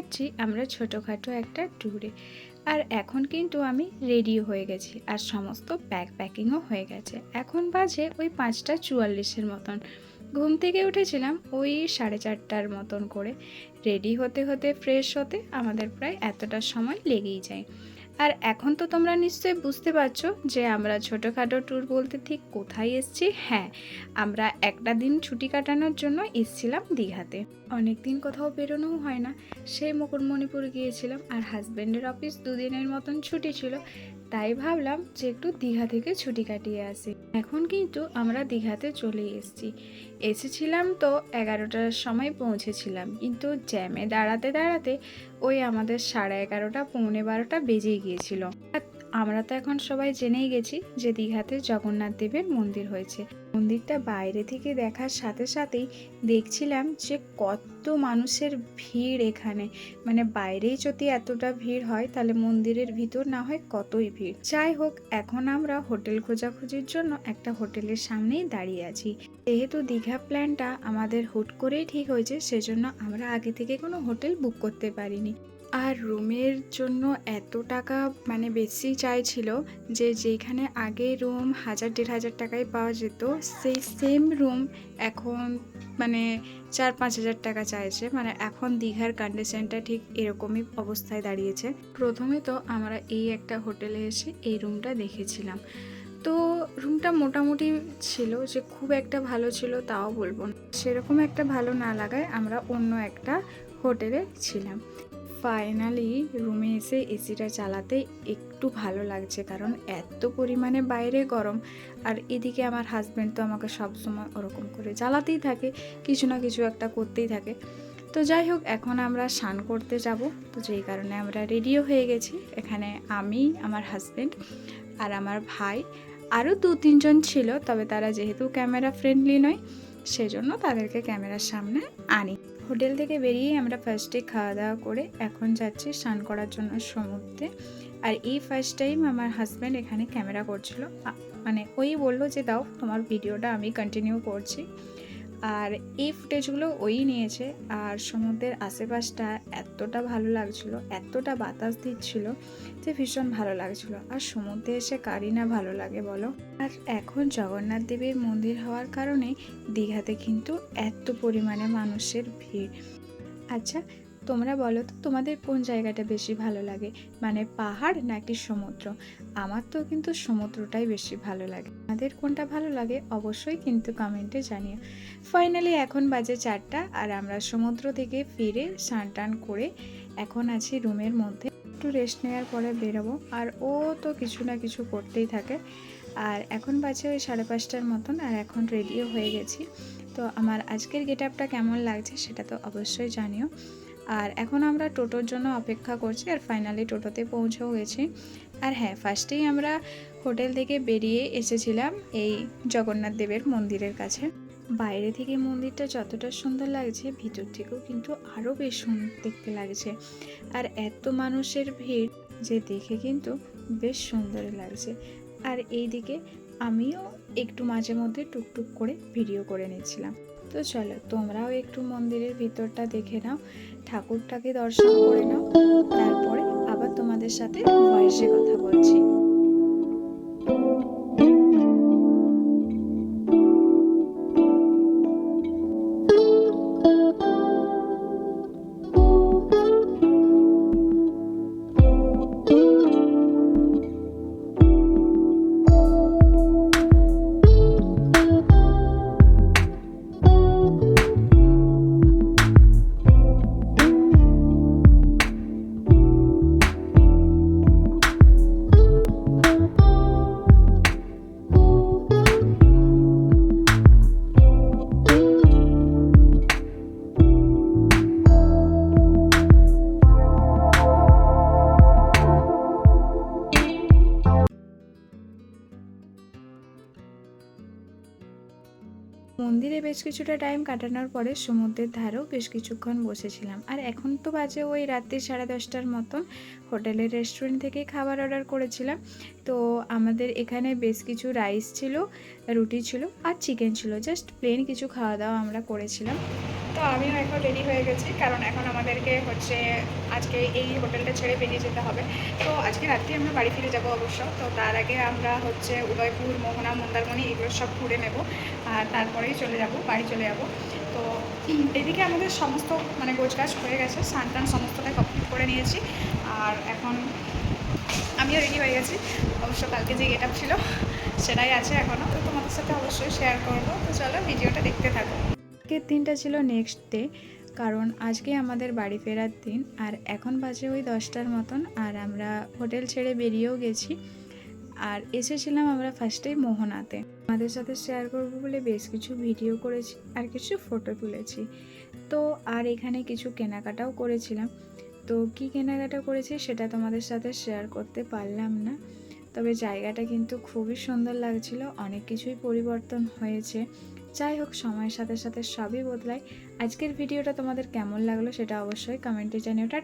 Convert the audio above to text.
যাচ্ছি আমরা ছোটোখাটো একটা ট্যুরে আর এখন কিন্তু আমি রেডি হয়ে গেছি আর সমস্ত ব্যাগ প্যাকিংও হয়ে গেছে। এখন বাজে ওই পাঁচটা চুয়াল্লিশের মতন। ঘুম থেকে উঠেছিলাম ওই সাড়ে চারটার মতন করে। রেডি হতে হতে ফ্রেশ হতে আমাদের প্রায় এতটা সময় লেগেই যায়। আর এখন তো তোমরা নিশ্চয়ই বুঝতে পারছ যে আমরা ছোটোখাটো ট্যুর বলতে ঠিক কোথায় এসেছি। হ্যাঁ আমরা একটা দিন ছুটি কাটানোর জন্য এসছিলাম দীঘাতে। অনেক দিন কোথাও বেরোনোও হয় না। সেই মুকুটমণিপুর গিয়েছিলাম আর হাজব্যান্ডের অফিস দুদিনের মতন ছুটি ছিল। তাই ভাবলাম যে একটু দীঘা থেকে ছুটি কাটিয়ে আসি। এখন কিন্তু আমরা দীঘাতে চলে এসেছি। এসেছিলাম তো এগারোটার সময় পৌঁছেছিলাম, কিন্তু জ্যামে দাঁড়াতে দাঁড়াতে ওই আমাদের সাড়ে এগারোটা, পৌনে বারোটা বেজে গিয়েছিল। আর আমরা তো এখন সবাই জেনেই গেছি যে দীঘাতে জগন্নাথ দেবের মন্দির হয়েছে। মন্দিরটা বাইরে থেকে দেখার সাথে সাথেই দেখছিলাম যে কত মানুষের ভিড় এখানে। মানে বাইরেই যদি এতটা ভিড় হয়, তাহলে মন্দিরের ভিতর না হয় কতই ভিড়। যাই হোক, এখন আমরা হোটেল খোঁজাখুঁজির জন্য একটা হোটেলের সামনেই দাঁড়িয়ে আছি। যেহেতু দীঘা প্ল্যানটা আমাদের হুট করেই ঠিক হয়েছে, সেজন্য আমরা আগে থেকে কোনো হোটেল বুক করতে পারিনি। আর রুমের জন্য এত টাকা মানে বেশি চাইছিল যে যেখানে আগে রুম হাজার দেড় হাজার টাকায় পাওয়া যেত, সেই সেম রুম এখন মানে চার পাঁচ হাজার টাকা চাইছে। মানে এখন দীঘার কন্ডিশনটা ঠিক এরকমই অবস্থায় দাঁড়িয়েছে। প্রথমে তো আমরা এই একটা হোটেলে এসে এই রুমটা দেখেছিলাম। তো রুমটা মোটামুটি ছিল যে খুব একটা ভালো ছিল তাও বলব না। সেরকম একটা ভালো না লাগায় আমরা অন্য একটা হোটেলে ছিলাম। ফাইনালি রুমে এসে এসিটা চালাতে একটু ভালো লাগছে, কারণ এত পরিমাণে বাইরে গরম। আর এদিকে আমার হাজব্যান্ড তো আমাকে সবসময় ওরকম করে জ্বালাতেই থাকে, কিছু না কিছু একটা করতেই থাকে। তো যাই হোক, এখন আমরা স্নান করতে যাব। তো যেই কারণে আমরা রেডিও হয়ে গেছি। এখানে আমি, আমার হাজব্যান্ড আর আমার ভাই। আরও দু তিনজন ছিল, তবে তারা যেহেতু ক্যামেরা ফ্রেন্ডলি নয় সেজন্য তাদেরকে ক্যামেরার সামনে আনি। হোটেল থেকে বেরিয়ে আমরা ফার্স্টে খাওয়া দাওয়া করে এখন যাচ্ছি স্নান করার জন্য সমুদ্রে। আর এই ফার্স্ট টাইম আমার হাজব্যান্ড এখানে ক্যামেরা করছিল। মানে ওই বলল যে, দাও তোমার ভিডিওটা আমি কন্টিনিউ করছি। আর এই ফুটেজগুলো ওই নিয়েছে। আর সমুদ্রের আশেপাশটা এতটা ভালো লাগছিল, এতটা বাতাস দিচ্ছিল যে ভীষণ ভালো লাগছিল। আর সমুদ্রে এসে কারি না ভালো লাগে বলো? আর এখন জগন্নাথ দেবের মন্দির হওয়ার কারণে দীঘাতে কিন্তু এত পরিমাণে মানুষের ভিড়। আচ্ছা তোমরা বলো তো তোমাদের কোন জায়গাটা বেশি ভালো লাগে? মানে পাহাড় নাকি সমুদ্র? আমার তো কিন্তু সমুদ্রটাই বেশি ভালো লাগে। আমাদের কোনটা ভালো লাগে অবশ্যই কিন্তু কমেন্টে জানিও। ফাইনালি এখন বাজে চারটা আর আমরা সমুদ্র থেকে ফিরে স্নান টান করে এখন আছি রুমের মধ্যে। একটু রেস্ট নেওয়ার পরে বেরোবো আর ও তো কিছু না কিছু করতেই থাকে। আর এখন বাজে ওই সাড়ে পাঁচটার মতন আর এখন রেডিও হয়ে গেছি। তো আমার আজকের গেট আপটা কেমন লাগছে সেটা তো অবশ্যই জানিও। আর এখন আমরা টোটোর জন্য অপেক্ষা করছি আর ফাইনালি টোটোতে পৌঁছেও গেছি। আর হ্যাঁ ফার্স্টেই আমরা হোটেল থেকে বেরিয়ে এসেছিলাম এই জগন্নাথ দেবের মন্দিরের কাছে। বাইরে থেকে মন্দিরটা যতটা সুন্দর লাগছে, ভিতর থেকেও কিন্তু আরও বেশ সুন্দর দেখতে লাগছে। আর এত মানুষের ভিড় যে দেখে কিন্তু বেশ সুন্দর লাগছে। আর এইদিকে আমিও একটু মাঝে মধ্যে টুকটুক করে ভিডিও করে নিচ্ছিলাম। তো চলো, তোমরাও একটু মন্দিরের ভিতরটা দেখে নাও, ঠাকুরটাকে দর্শন করে নাও, তারপরে আবার তোমাদের সাথে ভয়েসে কথা বলছি। বেশ কিছুটা টাইম কাটানোর পরে সমুদ্রের ধারেও বেশ কিছুক্ষণ বসেছিলাম। আর এখন তো বাজে ওই রাত্রি সাড়ে দশটার মতন। হোটেলের রেস্টুরেন্ট থেকে খাবার অর্ডার করেছিলাম। তো আমাদের এখানে বেশ কিছু রাইস ছিল, রুটি ছিল আর চিকেন ছিল। জাস্ট প্লেন কিছু খাওয়া দাওয়া আমরা করেছিলাম। তো আমিও এখন রেডি হয়ে গেছি, কারণ এখন আমাদেরকে হচ্ছে আজকে এই হোটেলটা ছেড়ে বেরিয়ে যেতে হবে। তো আজকে রাত্রি আমরা বাড়ি ফিরে যাব অবশ্য, তো তার আগে আমরা হচ্ছে উদয়পুর, মোহনা, মন্দারমণি এগুলো সব ঘুরে নেব, আর তারপরেই চলে যাব, বাড়ি চলে যাব। তো এদিকে আমাদের সমস্ত মানে গোছগাছ হয়ে গেছে, স্নান টান সমস্তটাই কমপ্লিট করে নিয়েছি, আর এখন আমিও রেডি হয়ে গেছি। অবশ্য কালকে যে গেট ছিল, সেটাই আছে এখনও তো তোমাদের সাথে অবশ্যই শেয়ার করব। তো চলো, ভিডিওটা দেখতে থাকো। আজকের দিনটা ছিল নেক্সট ডে কারণ আজকে আমাদের বাড়ি ফেরার দিন, আর এখন বাজে ওই দশটার মতন, আর আমরা হোটেল ছেড়ে বেরিয়েও গেছি। আর এসেছিলাম আমরা ফার্স্টেই মোহনাতে। আমাদের সাথে শেয়ার করব বলে বেশ কিছু ভিডিও করেছি, আর কিছু ফটো তুলেছি। তো আর এখানে কিছু কেনাকাটাও করেছিলাম। তো কি কেনাকাটা করেছি সেটা তোমাদের সাথে শেয়ার করতে পারলাম না। তবে জায়গাটা কিন্তু খুবই সুন্দর লাগছিল, অনেক কিছুই পরিবর্তন হয়েছে। যাই হোক, সময়ের সাথে সাথে সবই বদলায়। আজকের ভিডিওটা তোমাদের কেমন লাগল সেটা অবশ্যই কমেন্টে জানিও। টাটা।